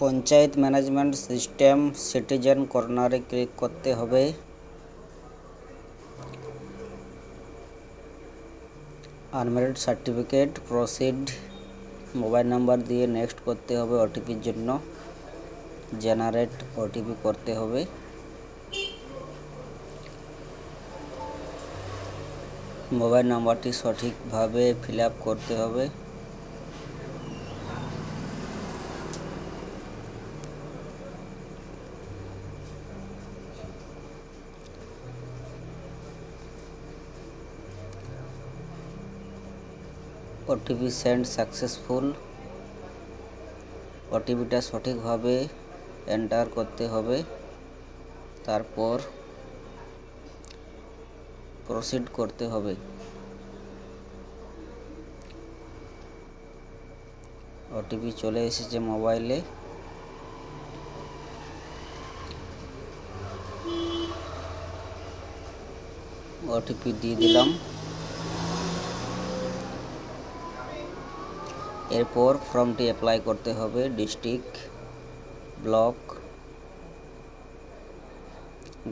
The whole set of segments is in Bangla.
পঞ্চায়েত ম্যানেজমেন্ট সিস্টেম সিটিজেন কর্নারে ক্লিক করতে হবে। Unmarried certificate, proceed, mobile number দিয়ে নেক্সট করতে হবে ওটিপির জন্য। জেনারেট ওটিপি করতে হবে। মোবাইল নাম্বারটি সঠিকভাবে ফিল করতে হবে। ওটিপি সেন্ড সাকসেসফুল ওটিপিটা সঠিকভাবে এন্টার করতে হবে, তারপর প্রসিড করতে হবে। ওটিপি চলে এসেছে মোবাইলে ওটিপি দিয়ে দিলাম। এরপর ফর্মটি অ্যাপ্লাই করতে হবে ডিস্ট্রিক্ট ব্লক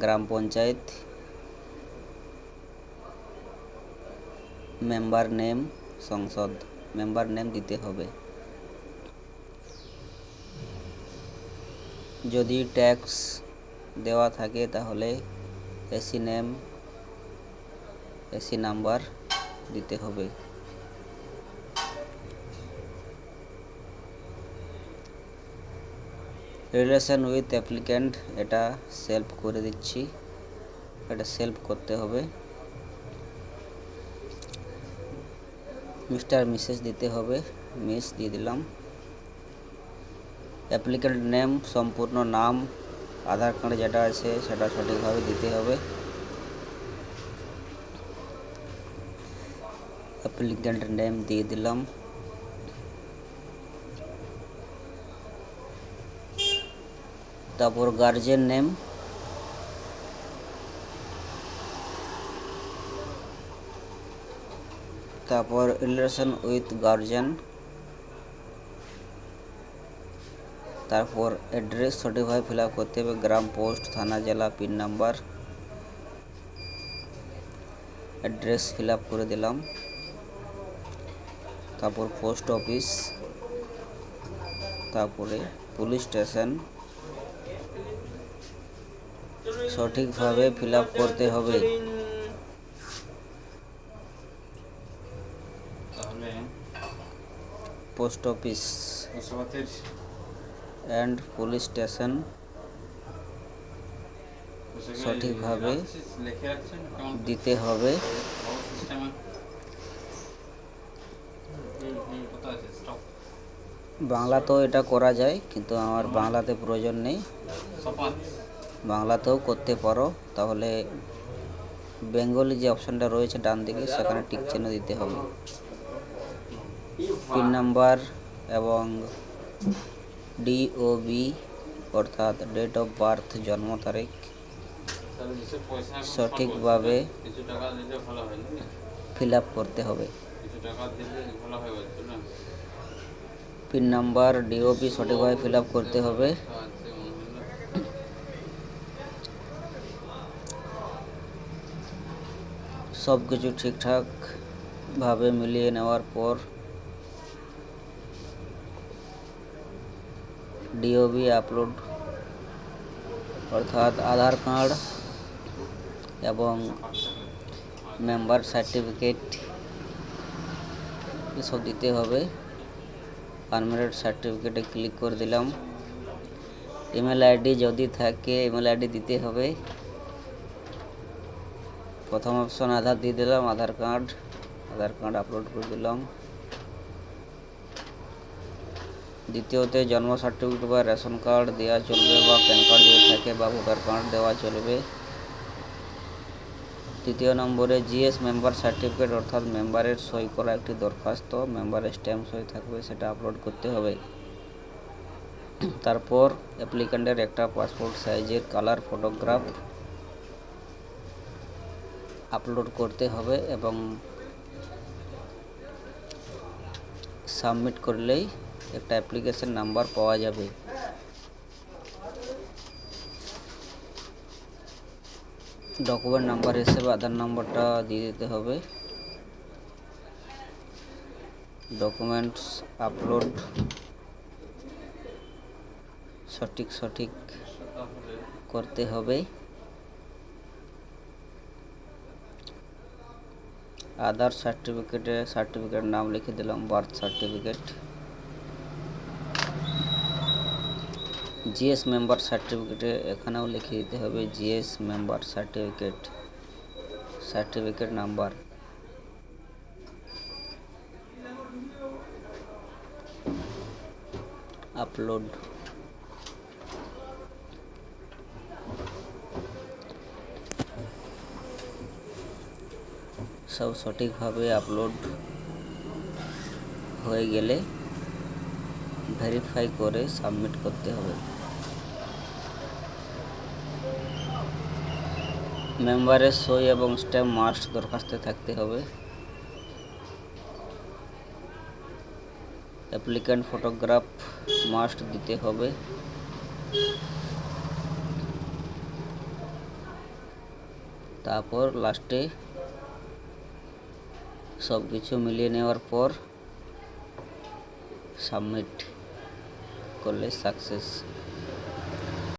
গ্রাম পঞ্চায়েত মেম্বার নেম সংসদ মেম্বার নেম দিতে হবে। যদি ট্যাক্স দেওয়া থাকে তাহলে এসি নেম এসি নাম্বার দিতে হবে। রিলেশন উইথ অ্যাপ্লিক্যান্ট এটা সেলফ করে দিচ্ছি। এটা সেলফ করতে হবে। মিস্টার মিসেস দিতে হবে। মিস দিয়ে দিলাম। অ্যাপ্লিক্যান্ট নেম সম্পূর্ণ নাম, আধার কার্ডে যেটা আছে সেটা সঠিকভাবে দিতে হবে। অ্যাপ্লিক্যান্ট নেম দিয়ে দিলাম। তারপর গার্জেন নেম তারপর রিলেশন উইথ গার্জেন তারপর অ্যাড্রেস সার্টিফাই ফিল আপ করতে হবে, গ্রাম পোস্ট থানা, জেলা pin number address fill up করে দিলাম। তারপর পোস্ট অফিস তারপরে পুলিশ স্টেশন সঠিকভাবে ফিল আপ করতে হবে। তাহলে post office and police station সঠিকভাবে দিতে হবে। বাংলাতেও এটা করা যায় কিন্তু আমার বাংলাতে প্রয়োজন নেই। বাংলাতেও করতে পারো, তাহলে বেঙ্গলি যে অপশানটা রয়েছে ডান দিকে, সেখানে টিক চিহ্ন দিতে হবে। পিন নাম্বার এবং ডিওবি অর্থাৎ ডেট অফ বার্থ জন্ম তারিখ, সঠিকভাবে ফিল আপ করতে হবে। পিন নাম্বার ডিওবি সঠিকভাবে ফিল আপ করতে হবে। সব কিছু ঠিকঠাকভাবে মিলিয়ে নেওয়ার পর ডিওবি আপলোড অর্থাৎ আধার কার্ড এবং মেম্বার সার্টিফিকেট এসব দিতে হবে। আনম্যারিড সার্টিফিকেটে ক্লিক করে দিলাম। ইমেল আইডি যদি থাকে ইমেল আইডি দিতে হবে। প্রথম অপশন আধার দিয়ে দিলাম, Aadhaar card Aadhaar card upload করে দিলাম। দ্বিতীয়তে জন্ম সার্টিফিকেট বা রেশন কার্ড দেওয়া চলবে বা প্যান কার্ড যদি থাকে বা ভোটার কার্ড দেওয়া চলবে। তৃতীয় নম্বরে জিএস মেম্বার সার্টিফিকেট অর্থাৎ মেম্বারের সই করা একটি দরখাস্ত মেম্বারের স্ট্যাম্প সই থাকবে, সেটা আপলোড করতে হবে। তারপর অ্যাপ্লিক্যান্টের একটা পাসপোর্ট সাইজের কালার ফটোগ্রাফ আপলোড করতে হবে এবং সাবমিট করলেই একটা অ্যাপ্লিকেশন নাম্বার পাওয়া যাবে। ডকুমেন্ট নাম্বার হিসেবে আধার নাম্বারটা দিয়ে দিতে হবে। ডকুমেন্টস আপলোড সঠিক সঠিক করতে হবে। আধার সার্টিফিকেটে সার্টিফিকেট নাম লিখে দিলাম বার্থ সার্টিফিকেট জিএস মেম্বার সার্টিফিকেটে এখানেও লিখে দিতে হবে GS member certificate certificate number upload সব সঠিকভাবে আপলোড হয়ে গেলে ভেরিফাই করে সাবমিট করতে হবে। মেম্বারের সই এবং স্ট্যাম্প মাস্ট দরখাস্তে থাকতে হবে। অ্যাপ্লিক্যান্ট ফটোগ্রাফ মাস্ট দিতে হবে। তারপর লাস্টে সব কিছু মিলিয়ে নেওয়ার পর সাবমিট করলে সাকসেস